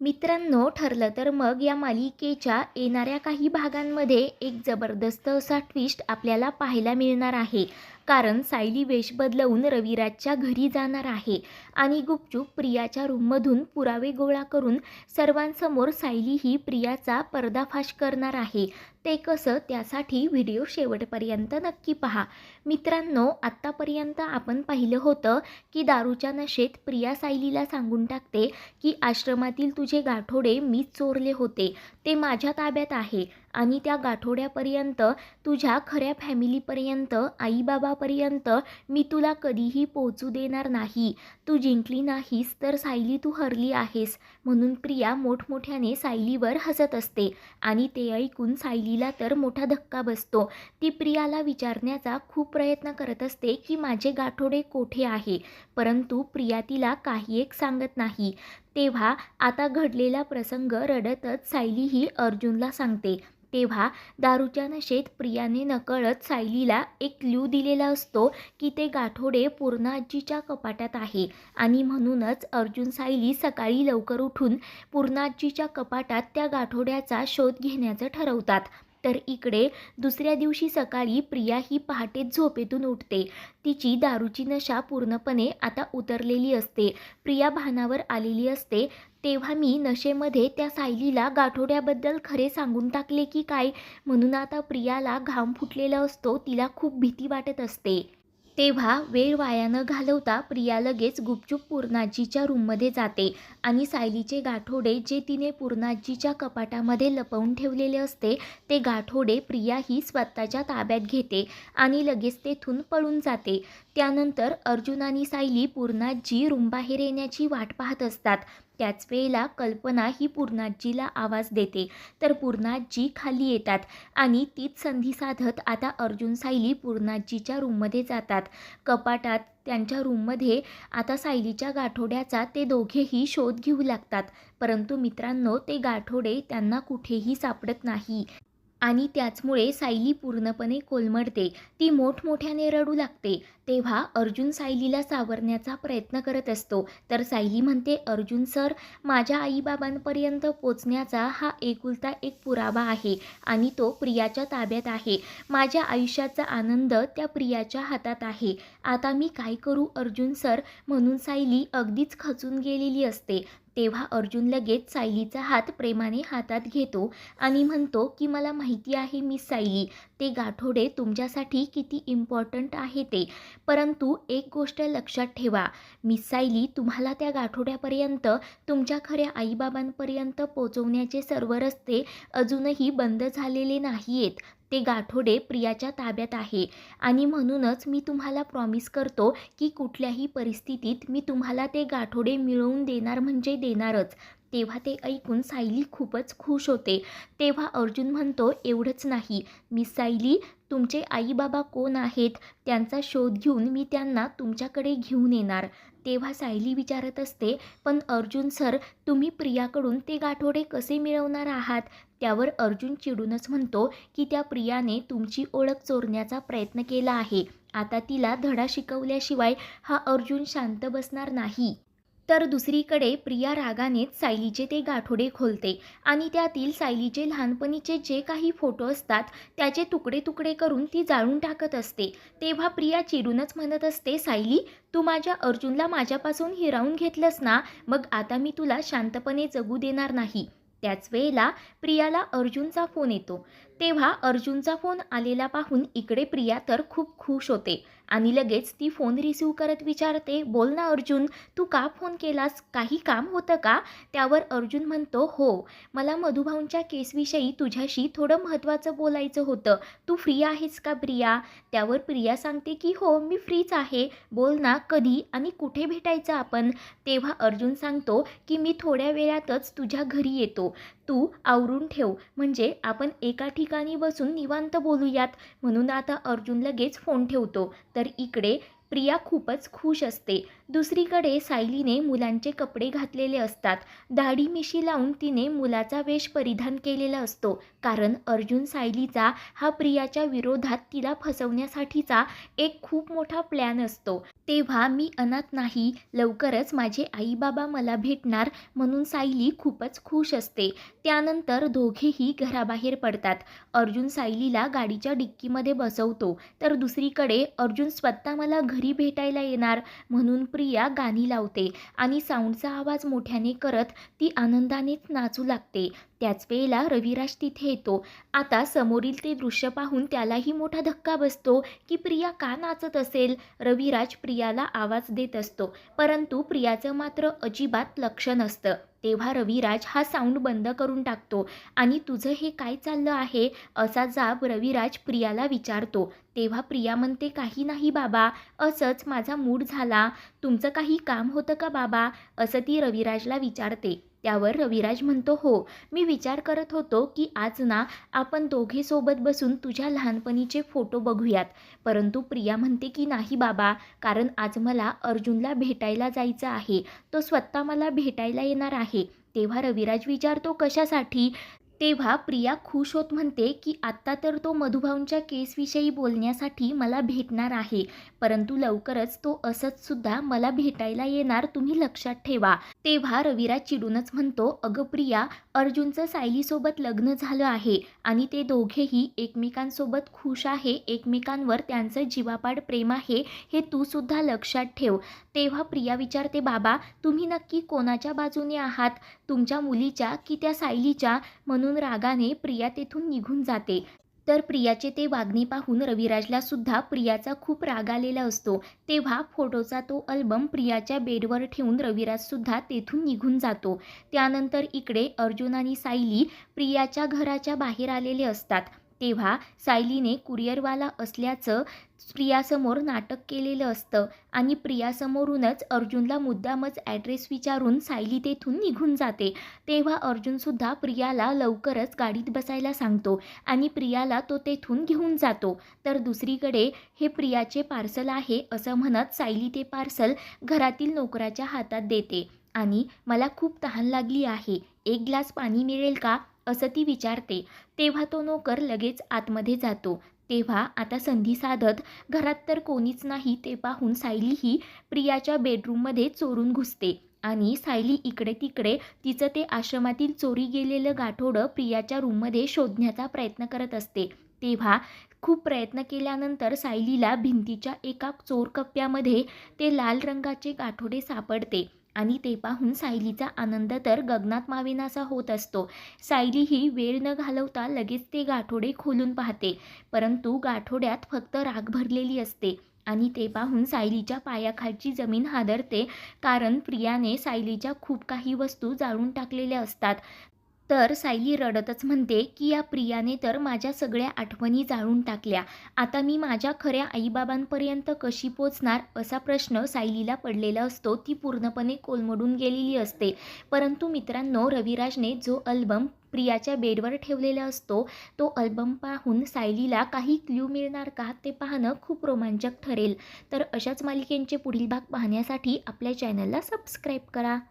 मित्रांनो ठरलं तर मग या मालिकेच्या येणाऱ्या काही भागांमध्ये एक जबरदस्त असा ट्विस्ट आपल्याला पाहायला मिळणार आहे. कारण सायली वेश बदलवून रविराजच्या घरी जाणार आहे आणि गुपचूप प्रियाच्या रूममधून पुरावे गोळा करून सर्वांसमोर सायली ही प्रियाचा पर्दाफाश करणार आहे. ते कसं त्यासाठी व्हिडिओ शेवटपर्यंत नक्की पहा. मित्रांनो आत्तापर्यंत आपण पाहिलं होतं की दारूच्या नशेत प्रिया सायलीला सांगून टाकते की आश्रमातील तुझे गाठोडे मीच चोरले होते. ते माझ्या ताब्यात आहे आणि त्या गाठोड्यापर्यंत तुझ्या खऱ्या फॅमिलीपर्यंत आईबाबा आईबाबापर्यंत मी तुला कधीही पोचू देणार नाही. तू जिंकली नाहीस तर सायली तू हरली आहेस. म्हणून प्रिया मोठमोठ्याने सायलीवर हसत असते आणि ते ऐकून सायलीला तर मोठा धक्का बसतो. ती प्रियाला विचारण्याचा खूप प्रयत्न करत असते की माझे गाठोडे कोठे आहे? परंतु प्रिया तिला काही एक सांगत नाही. तेव्हा आता घडलेला प्रसंग रडतच सायली ही अर्जुनला सांगते. तेव्हा दारूच्या नशेत प्रियाने नकळत सायलीला एक क्ल्यू दिलेला असतो की ते गाठोडे पूर्णाजीच्या कपाटात आहे. आणि म्हणूनच अर्जुन सायली सकाळी लवकर उठून पूर्णाजीच्या कपाटात त्या गाठोड्याचा शोध घेण्याचं ठरवतात. तर इकडे दुसऱ्या दिवशी सकाळी प्रिया ही पहाटेत झोपेतून उठते. तिची दारूची नशा पूर्णपणे आता उतरलेली असते. प्रिया भानावर आलेली असते. तेव्हा मी नशेमध्ये त्या सायलीला गाठोड्याबद्दल खरे सांगून टाकले की काय? म्हणून आता प्रियाला घाम फुटलेला असतो तिला खूप भीती वाटत असते. तेव्हा वेळ वाया न घालवता प्रिया लगेच गुपचूप पूर्णाजीच्या रूममध्ये जाते आणि सायलीचे गाठोडे जे तिने पूर्णाजीच्या कपाटामध्ये लपवून ठेवलेले असते ते गाठोडे प्रिया ही स्वतःच्या ताब्यात घेते आणि लगेच तेथून पळून जाते. त्यानंतर अर्जुन आणि सायली पूर्णाजी रूमबाहेर येण्याची वाट पाहत असतात. त्याच वेळेला कल्पना ही पूर्णाजीला आवाज देते. तर पूर्णाजी खाली येतात आणि तीच संधी साधत आता अर्जुन सायली पूर्णाजीच्या रूममध्ये जातात. कपाटात त्यांच्या रूममध्ये आता सायलीच्या गाठोड्याचा ते दोघेही शोध घेऊ लागतात. परंतु मित्रांनो ते गाठोडे त्यांना कुठेही सापडत नाही. आणि त्याचमुळे सायली पूर्णपणे कोलमडते. ती मोठमोठ्याने रडू लागते. तेव्हा अर्जुन सायलीला सावरण्याचा प्रयत्न करत असतो. तर सायली म्हणते अर्जुन सर माझ्या आईबाबांपर्यंत पोचण्याचा हा एकुलता एक पुरावा आहे आणि तो प्रियाच्या ताब्यात आहे. माझ्या आयुष्याचा आनंद त्या प्रियाच्या हातात आहे. आता मी काय करू अर्जुन सर म्हणून सायली अगदीच खचून गेलेली असते. तेव्हा अर्जुन लगेच सायलीचा हात प्रेमाने हातात घेतो आणि म्हणतो की मला माहिती आहे मी सायली ते गाठोडे तुमच्यासाठी किती इम्पॉर्टंट आहे ते. परंतु एक गोष्ट लक्षात ठेवा मी सायली तुम्हाला त्या गाठोड्यापर्यंत तुमच्या खऱ्या आईबाबांपर्यंत पोचवण्याचे सर्व रस्ते अजूनही बंद झालेले नाही आहेत ते गाठोडे प्रियाच्या ताब्यात आहे. आणि म्हणूनच मी तुम्हाला प्रॉमिस करतो की कुठल्याही परिस्थितीत मी तुम्हाला ते गाठोडे मिळवून देणार म्हणजे देणारच. तेव्हा ते ऐकून सायली खूपच खुश होते. तेव्हा अर्जुन म्हणतो एवढंच नाही. मी सायली तुमचे आईबाबा कोण आहेत? त्यांचा शोध घेऊन मी त्यांना तुमच्याकडे घेऊन येणार. तेव्हा सायली विचारत असते पण अर्जुन सर तुम्ही प्रियाकडून ते गाठोडे कसे मिळवणार आहात? त्यावर अर्जुन चिडूनच म्हणतो की त्या प्रियाने तुमची ओळख चोरण्याचा प्रयत्न केला आहे. आता तिला धडा शिकवल्याशिवाय हा अर्जुन शांत बसणार नाही. तर दुसरीकडे प्रिया रागानेच सायलीचे ते गाठोडे खोलते आणि त्यातील सायलीचे लहानपणीचे जे काही फोटो असतात त्याचे तुकडे तुकडे करून ती जाळून टाकत असते. तेव्हा प्रिया चिडूनच म्हणत असते सायली तू माझ्या अर्जुनला माझ्यापासून हिरावून घेतलंस ना? मग आता मी तुला शांतपणे जगू देणार नाही. त्याच वेळेला प्रियाला अर्जुनचा फोन येतो. तेव्हा अर्जुनचा फोन आलेला पाहून इकडे प्रिया तर खूप खुश होते. आणि लगेच ती फोन रिसीव करत विचारते बोल ना अर्जुन तू का फोन केलास? काही काम होतं का? त्यावर अर्जुन म्हणतो हो मला मधुभाऊंच्या केसविषयी तुझ्याशी थोडं महत्त्वाचं बोलायचं होतं. तू फ्री आहेस का प्रिया? त्यावर प्रिया सांगते की हो मी फ्रीच आहे. बोल ना कधी आणि कुठे भेटायचं आपण? तेव्हा अर्जुन सांगतो की मी थोड्या वेळातच तुझ्या घरी येतो. तू आवरून ठेव. म्हणजे आपण एका ठिकाणी बसून निवांत बोलूयात. म्हणून आता अर्जुन लगेच फोन ठेवतो. तर इकडे प्रिया खूपच खुश असते. दुसरीकडे सायलीने मुलांचे कपडे घातलेले असतात. दाढी मिशी लावून तिने मुलाचा वेश परिधान केलेला असतो. कारण अर्जुन सायलीचा हा प्रियाच्या विरोधात तिला फसवण्यासाठीचा एक खूप मोठा प्लॅन असतो. तेव्हा मी अनाथ नाही लवकरच माझे आईबाबा मला भेटणार म्हणून सायली खूपच खुश असते. त्यानंतर दोघेही घराबाहेर पडतात. अर्जुन सायलीला गाडीच्या डिक्कीमध्ये बसवतो. तर दुसरीकडे अर्जुन स्वतः मला घरी भेटायला येणार म्हणून प्रिया गाणी लावते आणि साऊंडचा आवाज मोठ्याने करत ती आनंदानेच नाचू लागते. त्याच वेळेला रविराज तिथे येतो. आता समोरील ते दृश्य पाहून त्यालाही मोठा धक्का बसतो की प्रिया का नाचत असेल? रविराज प्रियाला आवाज देत असतो. परंतु प्रियाचं मात्र अजिबात लक्ष नसतं. तेव्हा रविराज हा साऊंड बंद करून टाकतो. आणि तुझं हे काय चाललं आहे? असा जाब रविराज प्रियाला विचारतो. तेव्हा प्रिया म्हणते काही नाही बाबा. असंच माझा मूड झाला. तुमचं काही काम होतं का बाबा? असं ती रविराजला विचारते. त्यावर रविराज म्हणतो हो मी विचार करत होतो की आज ना आपण दोघे सोबत बसून तुझ्या लहानपणीचे फोटो बघूयात. परंतु प्रिया म्हणते की नाही बाबा कारण आज मला अर्जुनला भेटायला जायचं आहे. तो स्वतः मला भेटायला येणार आहे. तेव्हा रविराज विचारतो कशासाठी? तेव्हा प्रिया खुश होत म्हणते की आत्ता तर तो मधुभाऊंच्या केसविषयी बोलण्यासाठी मला भेटणार आहे. परंतु लवकरच तो असंच सुद्धा मला भेटायला येणार तुम्ही लक्षात ठेवा. तेव्हा रविराज चिडूनच म्हणतो अगं प्रिया अर्जुनचं सायलीसोबत लग्न झालं आहे आणि ते दोघेही एकमेकांसोबत खुश आहे एकमेकांवर त्यांचं जीवापाड प्रेम आहे हे तू सुद्धा लक्षात ठेव. तेव्हा प्रिया विचारते बाबा तुम्ही नक्की कोणाच्या बाजूने आहात? तुमच्या मुलीच्या की त्या सायलीच्या? म्हणून रागाने प्रिया तेथून निघून जाते. तर प्रियाचे ते वागणे पाहून रविराजला सुद्धा प्रियाचा खूप राग आलेला असतो. तेव्हा फोटोचा तो अल्बम प्रियाच्या बेडवर ठेवून रविराज सुद्धा तेथून निघून जातो. त्यानंतर इकडे अर्जुन आणि सायली प्रियाच्या घराच्या बाहेर आलेले असतात. तेव्हा सायलीने कुरिअरवाला असल्याचं प्रियासमोर नाटक केलेलं असतं आणि प्रियासमोरूनच अर्जुनला मुद्दामच ॲड्रेस विचारून सायली तेथून निघून जाते. तेव्हा अर्जुनसुद्धा प्रियाला लवकरच गाडीत बसायला सांगतो आणि प्रियाला तो तेथून घेऊन जातो. तर दुसरीकडे हे प्रियाचे पार्सल आहे असं म्हणत सायली ते पार्सल घरातील नोकराच्या हातात देते. आणि मला खूप तहान लागली आहे. एक ग्लास पाणी मिळेल का? असं ती विचारते. तेव्हा तो नोकर लगेच आतमध्ये जातो. तेव्हा आता संधी साधत घरात तर कोणीच नाही ते पाहून सायली ही प्रियाच्या बेडरूममध्ये चोरून घुसते आणि सायली इकडे तिकडे तिचं ते आश्रमातील चोरी गेलेलं गाठोडं प्रियाच्या रूममध्ये शोधण्याचा प्रयत्न करत असते. तेव्हा खूप प्रयत्न केल्यानंतर सायलीला भिंतीच्या एका चोरकप्प्यामध्ये ते लाल रंगाचे गाठोडे सापडते. आणि ते पाहून सायलीचा आनंद तर गगनात मावेनासा होत असतो. सायली ही वेळ न घालवता लगेच ते गाठोडे खोलून पाहते. परंतु गाठोड्यात फक्त राग भरलेली असते आणि ते पाहून सायलीच्या पायाखालची जमीन हादरते कारण प्रियाने सायलीच्या खूप काही वस्तू जाळून टाकलेल्या असतात. तर सायली रडतच म्हणते की या प्रियाने तर माझ्या सगळ्या आठवणी जाळून टाकल्या. आता मी माझ्या खऱ्या आईबाबांपर्यंत कशी पोचणार? असा प्रश्न सायलीला पडलेला असतो. ती पूर्णपणे कोलमडून गेलेली असते. परंतु मित्रांनो रविराजने जो अल्बम प्रियाच्या बेडवर ठेवलेला असतो तो अल्बम पाहून सायलीला काही क्ल्यू मिळणार का ते पाहणं खूप रोमांचक ठरेल. तर अशाच मालिकेंचे पुढील भाग पाहण्यासाठी आपल्या चॅनलला सबस्क्राईब करा.